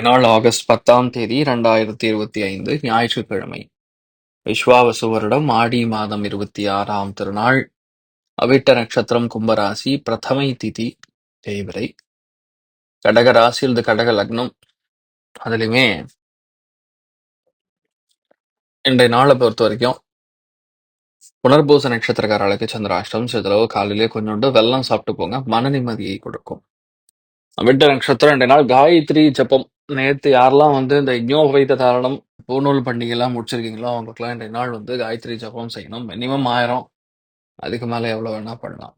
நாள் ஆகஸ்ட் பத்தாம் தேதி இரண்டாயிரத்தி இருபத்தி ஐந்து ஞாயிற்றுக்கிழமை. விஸ்வாவசு வருடம் ஆடி மாதம் இருபத்தி ஆறாம் திருநாள். அவிட்ட நட்சத்திரம் கும்பராசி பிரதமை திதி தேய்பிரை. கடக ராசி இது கடக லக்னம். அதுலையுமே இன்றைய நாளை பொறுத்த வரைக்கும் புனர்பூச நட்சத்திரக்காரர்களுக்கு சந்திராஷ்டம் சிதறவு காலையிலே கொஞ்சோண்டு வெள்ளம் சாப்பிட்டு போங்க மன நிம்மதியை கொடுக்கும். அவிட்ட நட்சத்திரம் இன்றைய நாள் காயத்ரி ஜபம். நேற்று யாரெல்லாம் வந்து இந்த யஜ்ஞோபவைத்த தாரணம் பூநூல் பண்டிகைலாம் முடிச்சிருக்கீங்களோ அவங்களுக்குலாம் இன்றைய நாள் வந்து காயத்ரி ஜபம் செய்யணும். மினிமம் ஆயிரம். அதுக்கு மேலே எவ்வளோ வேணால் பண்ணலாம்.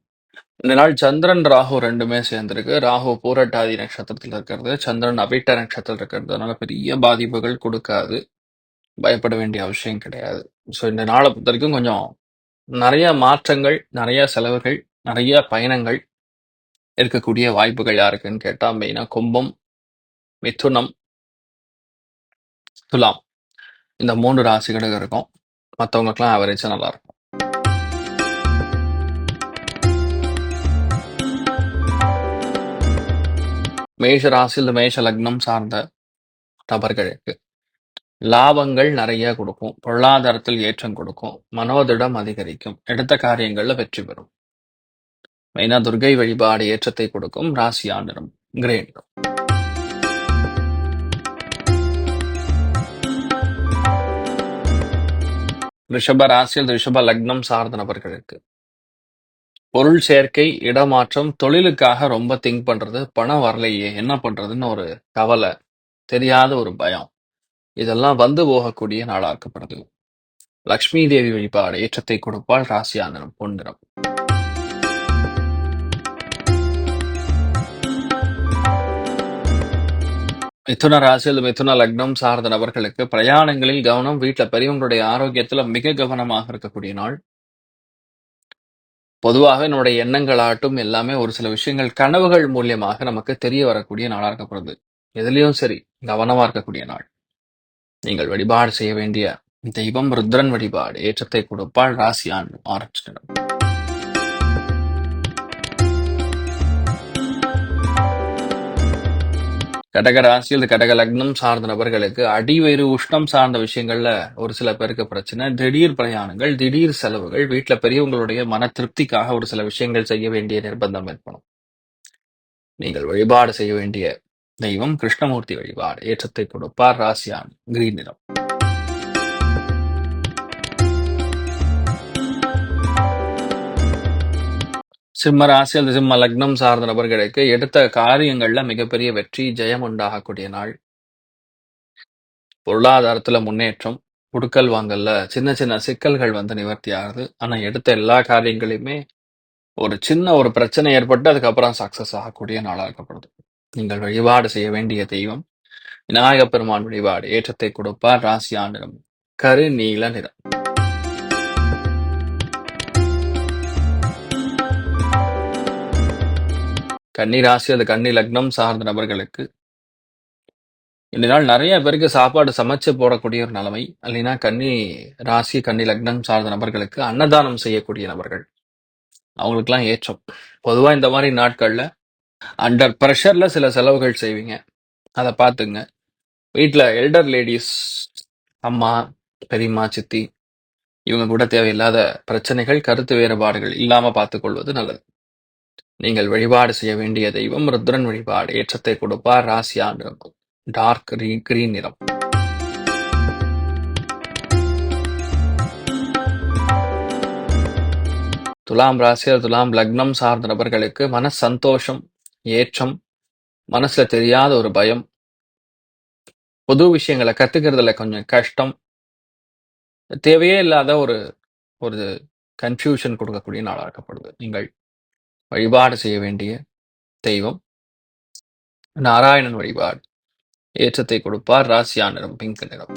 இந்த நாள் சந்திரன் ராகு ரெண்டுமே சேர்ந்திருக்கு. ராகு பூரட்டாதி நட்சத்திரத்தில் இருக்கிறது. சந்திரன் அபிட்ட நட்சத்திரத்தில் இருக்கிறது. அதனால பெரிய பாதிப்புகள் கொடுக்காது. பயப்பட வேண்டிய அவசியம் கிடையாது. ஸோ இந்த நாளை பொறுத்த வரைக்கும் கொஞ்சம் நிறைய மாற்றங்கள் நிறைய செலவுகள் நிறைய பயணங்கள் இருக்கக்கூடிய வாய்ப்புகள் யாருக்குன்னு கேட்டால் மெயினாக கும்பம் மிதுனம் துலாம். இந்த மூன்று ராசிகளுக்கு இருக்கும். மற்றவங்களுக்குலாம் ஆவரேஜாக நல்லா இருக்கும். மேஷ ராசியில் மேஷ லக்னம் சார்ந்த நபர்களுக்கு லாபங்கள் நிறைய கொடுக்கும். பொருளாதாரத்தில் ஏற்றம் கொடுக்கும். மனோதிடம் அதிகரிக்கும். எடுத்த காரியங்கள்ல வெற்றி பெறும். மெயினா துர்கை வழிபாடு ஏற்றத்தை கொடுக்கும். ராசி ஆண்டனம் கிரேண்டும் ரிஷப ராசியில் ரிஷப லக்னம் சார்ந்த நபர்களுக்கு. பொருள் சேர்க்கை இடமாற்றம் தொழிலுக்காக ரொம்ப திங்க் பண்றது பணம் வரலையே என்ன பண்றதுன்னு ஒரு கவலை தெரியாத ஒரு பயம். இதெல்லாம் வந்து போகக்கூடிய நாளாக்கப்படுது. லக்ஷ்மி தேவி வழிபாடு ஏற்றத்தை கொடுப்பால் ராசியாந்தனம் பொன்னிறம் மிதுன ராசியில் மிதுன லக்னம் சார்ந்த நபர்களுக்கு பிரயாணங்களில் கவனம் வீட்டில் பெரியவங்களுடைய ஆரோக்கியத்துல மிக கவனமாக இருக்கக்கூடிய நாள். பொதுவாக நம்முடைய எண்ணங்களாட்டும் எல்லாமே ஒரு சில விஷயங்கள் கனவுகள் மூலியமாக நமக்கு தெரிய வரக்கூடிய நாளா இருக்கப்படுது எதுலேயும் சரி கவனமா இருக்கக்கூடிய நாள். நீங்கள் வழிபாடு செய்ய வேண்டிய தெய்வம் ருத்ரன் வழிபாடு ஏற்றத்தை கொடுப்பால் ராசியான் ஆரம்பிச்சிடணும் கடக ராசியில் கடக லக்னம் சார்ந்த நபர்களுக்கு அடிவயிறு உஷ்ணம் சார்ந்த விஷயங்கள்ல ஒரு சில பேருக்கு பிரச்சனை. திடீர் பிரயாணங்கள் திடீர் செலவுகள் வீட்டுல பெரியவங்களுடைய மன திருப்திக்காக ஒரு சில விஷயங்கள் செய்ய வேண்டிய நிர்பந்தம் ஏற்படும். நீங்கள் வழிபாடு செய்ய வேண்டிய தெய்வம் கிருஷ்ணமூர்த்தி வழிபாடு ஏற்றத்தை கொடுப்பார் ராசியான் கிரீன் நிறம். சிம்ம ராசி அல்லது சிம்ம லக்னம் சார்ந்த நபர்களுக்கு எடுத்த காரியங்கள்ல மிகப்பெரிய வெற்றி ஜெயம் உண்டாகக்கூடிய நாள். பொருளாதாரத்துல முன்னேற்றம் குடுக்கல் வாங்கல்ல சின்ன சின்ன சிக்கல்கள் வந்து நிவர்த்தி ஆகுது. ஆனா எடுத்த எல்லா காரியங்களையுமே ஒரு சின்ன ஒரு பிரச்சனை ஏற்பட்டு அதுக்கப்புறம் சக்சஸ் ஆகக்கூடிய நாளா இருக்கப்படுது. நீங்கள் வழிபாடு செய்ய வேண்டிய தெய்வம் விநாயகப் பெருமான் வழிபாடு ஏற்றத்தை கொடுப்பார் ராசி நிறம் கரு நீல நிறம். கன்னி ராசி அது கன்னி லக்னம் சார்ந்த நபர்களுக்கு இந்த நாள் நிறைய பேருக்கு சாப்பாடு சமைச்சு போடக்கூடிய ஒரு நிலைமை இல்லைன்னா கன்னி ராசி கன்னி லக்னம் சார்ந்த நபர்களுக்கு அன்னதானம் செய்யக்கூடிய நபர்கள். அவங்களுக்குலாம் ஏற்றம். பொதுவாக இந்த மாதிரி நாட்களில் அண்டர் ப்ரெஷரில் சில செலவுகள் செய்வீங்க. அதை பார்த்துங்க. வீட்டில் எல்டர் லேடிஸ் அம்மா பெரியம்மா சித்தி இவங்க கூட தேவையில்லாத பிரச்சனைகள், கருத்து வேறுபாடுகள் இல்லாமல் பார்த்துக்கொள்வது நல்லது. நீங்கள் வழிபாடு செய்ய வேண்டிய தெய்வம் ருத்ரன் வழிபாடு. ஏற்றத்தை கொடுப்பார். ராசியா டார்க் கிரீன் நிறம். துலாம் ராசியர் துலாம் லக்னம் சார்ந்த நபர்களுக்கு மன சந்தோஷம், ஏற்றம், மனசுல தெரியாத ஒரு பயம், புது விஷயங்களை கத்துக்கிறதுல கொஞ்சம் கஷ்டம், தேவையே இல்லாத ஒரு ஒரு கன்ஃபியூஷன் கொடுக்கக்கூடிய நாளாக்கப்படுது நீங்கள் வழிபாடு செய்ய வேண்டிய தெய்வம் நாராயணன் வழிபாடு. ஏற்றத்தை கொடுப்பார். ராசியா நிறம் பிங்க் நிறம்.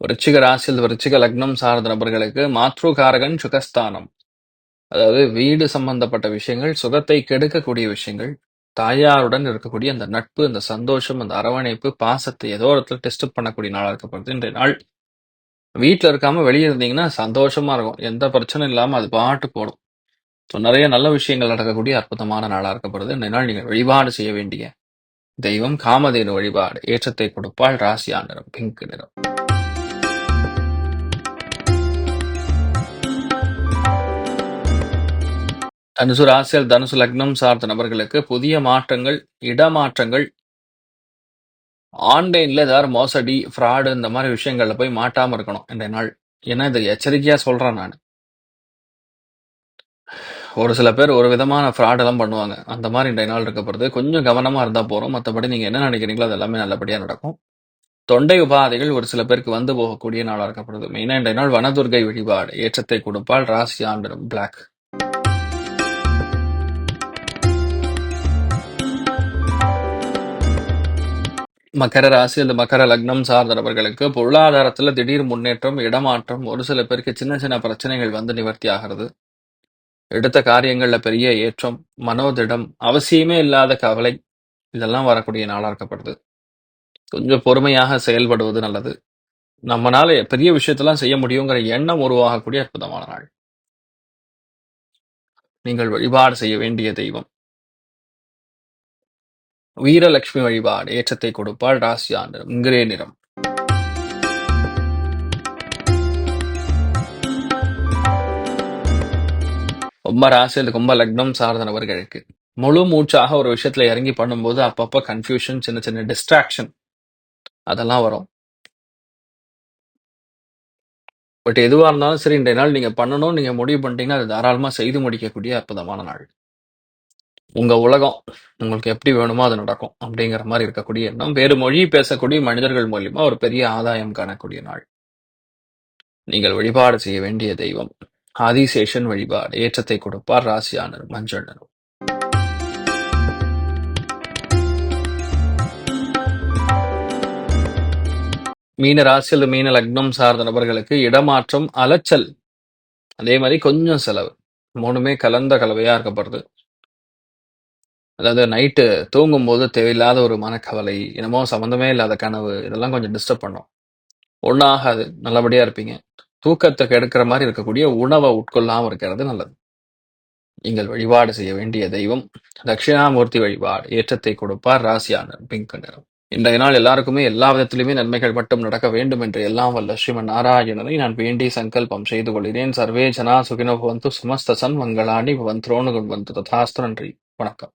விருச்சிக ராசியில் விருச்சிக லக்னம் சார்ந்த நபர்களுக்கு மாத்ருகாரகன் சுகஸ்தானம் அதாவது வீடு சம்பந்தப்பட்ட விஷயங்கள் சுகத்தை கெடுக்கக்கூடிய விஷயங்கள் தாயாருடன் இருக்கக்கூடிய அந்த நட்பு அந்த சந்தோஷம் அந்த அரவணைப்பு பாசத்தை ஏதோ இடத்துல டெஸ்ட் பண்ணக்கூடிய நாளாக இருக்கப்படுது இன்றைய நாள் வீட்டில் இருக்காம வெளியே இருந்தீங்கன்னா சந்தோஷமா இருக்கும். எந்த பிரச்சனையும் இல்லாம அது பாட்டு போடும். ஸோ நிறைய நல்ல விஷயங்கள் நடக்கக்கூடிய அற்புதமான நாளாக இருக்கப்படுது இன்றைய நாள் நீங்கள் வழிபாடு செய்ய வேண்டிய தெய்வம் காமதேனு வழிபாடு. ஏற்றத்தை கொடுப்பால் ராசியா நிறம் பிங்க் நிறம். தனுசு ராசியில் தனுசு லக்னம் சார்ந்த நபர்களுக்கு புதிய மாற்றங்கள் இடமாற்றங்கள் ஆன்லைன்ல ஏதாவது மோசடி ஃப்ராடு இந்த மாதிரி விஷயங்கள்ல போய் மாட்டாம இருக்கணும் இந்த நாள். ஏன்னா இதை எச்சரிக்கையா சொல்றேன் நான். ஒரு சில பேர் ஒரு விதமான ஃப்ராட் எல்லாம் பண்ணுவாங்க. அந்த மாதிரி இன்றைய நாள் இருக்கப்படுது கொஞ்சம் கவனமா இருந்தா போறோம் மற்றபடி நீங்க என்ன நினைக்கிறீங்களோ அது எல்லாமே நல்லபடியா நடக்கும். தொண்டை உபாதைகள் ஒரு சில பேருக்கு வந்து போகக்கூடிய நாளாக இருக்கப்படுது மெயினாக இன்றைய நாள் வனதுர்கை வழிபாடு. ஏற்றத்தை கொடுப்பால் ராசி ஆண்டிடும் பிளாக் மகர ராசி அல்லது மகர லக்னம் சார்ந்த நபர்களுக்கு பொருளாதாரத்துல திடீர் முன்னேற்றம் இடமாற்றம் ஒரு சில பேருக்கு சின்ன சின்ன பிரச்சனைகள் வந்து நிவர்த்தி ஆகிறது. எடுத்த காரியங்களில் பெரிய ஏற்றம் மனோதிடம் அவசியமே இல்லாத கவலை இதெல்லாம் வரக்கூடிய நாளாக இருக்கப்படுது. கொஞ்சம் பொறுமையாக செயல்படுவது நல்லது. நம்மனால பெரிய விஷயத்தெல்லாம் செய்ய முடியுங்கிற எண்ணம் உருவாகக்கூடிய அற்புதமான நாள். நீங்கள் வழிபாடு செய்ய வேண்டிய தெய்வம். வீரலட்சுமி வழிபாடு ஏற்றத்தை கொடுப்பால் ராசியா நிறம் கிரே நிறம். ரொம்ப ராசி ரொம்ப லக்னம் சார்ந்த நபர்களுக்கு. முழு மூச்சாக ஒரு விஷயத்துல இறங்கி பண்ணும்போது அப்பப்ப கன்ஃபியூஷன் சின்ன சின்ன டிஸ்ட்ராக்ஷன் அதெல்லாம் வரும். பட் எதுவா இருந்தாலும் சரி இன்றைய நாள் நீங்க பண்ணணும் நீங்க முடிவு பண்ணிட்டீங்கன்னா அது தாராளமா செய்து முடிக்கக்கூடிய அற்புதமான நாள். உங்க உலகம் உங்களுக்கு எப்படி வேணுமோ அது நடக்கும் அப்படிங்கிற மாதிரி இருக்கக்கூடிய எண்ணம். வேறு மொழி பேசக்கூடிய மனிதர்கள் மூலியமா ஒரு பெரிய ஆதாயம் காணக்கூடிய நாள். நீங்கள் வழிபாடு செய்ய வேண்டிய தெய்வம். ஆதிசேஷன் வழிபாடு. ஏற்றத்தை கொடுப்பார் ராசியானர் மஞ்சள் மீன ராசியில் மீன லக்னம் சார்ந்த நபர்களுக்கு இடமாற்றம் அலைச்சல். அதே மாதிரி கொஞ்சம் செலவு. மூணுமே கலந்த கலவையா இருக்கப்படுது. அதாவது நைட்டு தூங்கும்போது தேவையில்லாத ஒரு மனக்கவலை என்னமோ சம்மந்தமே இல்லாத கனவு இதெல்லாம் கொஞ்சம் டிஸ்டர்ப் பண்ணும். ஒன்றும் ஆகாது நல்லபடியா இருப்பீங்க. தூக்கத்தை கெடுக்கிற மாதிரி இருக்கக்கூடிய உணவை உட்கொள்ளாம இருக்கிறது நல்லது. நீங்கள் வழிபாடு செய்ய வேண்டிய தெய்வம் தட்சிணாமூர்த்தி வழிபாடு ஏற்றத்தை கொடுப்பார் ராசியான பிங்க் நிறம். இன்றைய நாள் எல்லாருக்குமே எல்லா விதத்திலுமே நன்மைகள் மட்டும் நடக்க வேண்டும் என்று எல்லாம் வல்ல ஸ்ரீமன் நாராயணனை நான் வேண்டி சங்கல்பம் செய்து கொள்கிறேன். சர்வே ஜனா சுகினோ பவந்து சுமஸ்தசன் மங்களாணி பவந்த்ரோணு குண்வந்து ததாஸ்து நன்றி. வணக்கம்.